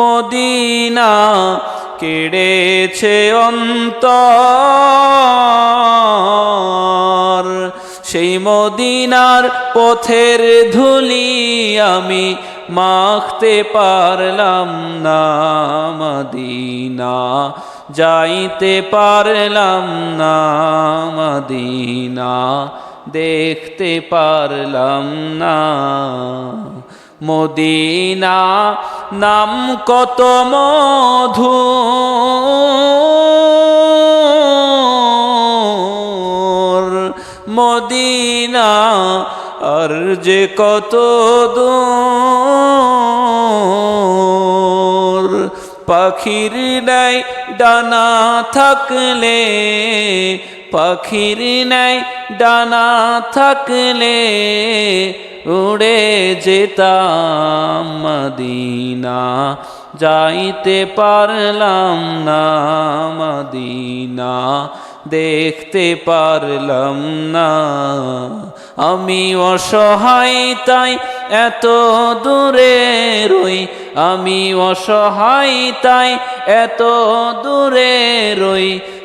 Medina কেড়েছে অন্তর। সেই মদিনার পথের ধুলি আমি মাখতে পারলাম না, মদিনা যাইতে পারলাম না, মদিনা দেখতে পারলাম না। মদিনা নাম কত মধু? মদিনা আর যে কত দূর? পাখির নাই ডানা থাকলে পাখির নাই ডানা থাকলে উড়ে যেতাম মদিনা। যাইতে পারলাম না মদিনা, দেখতে পারলাম না। আমি অসহায় তাই এত দূরে রই, আমি অসহায় তাই এত দূরে রই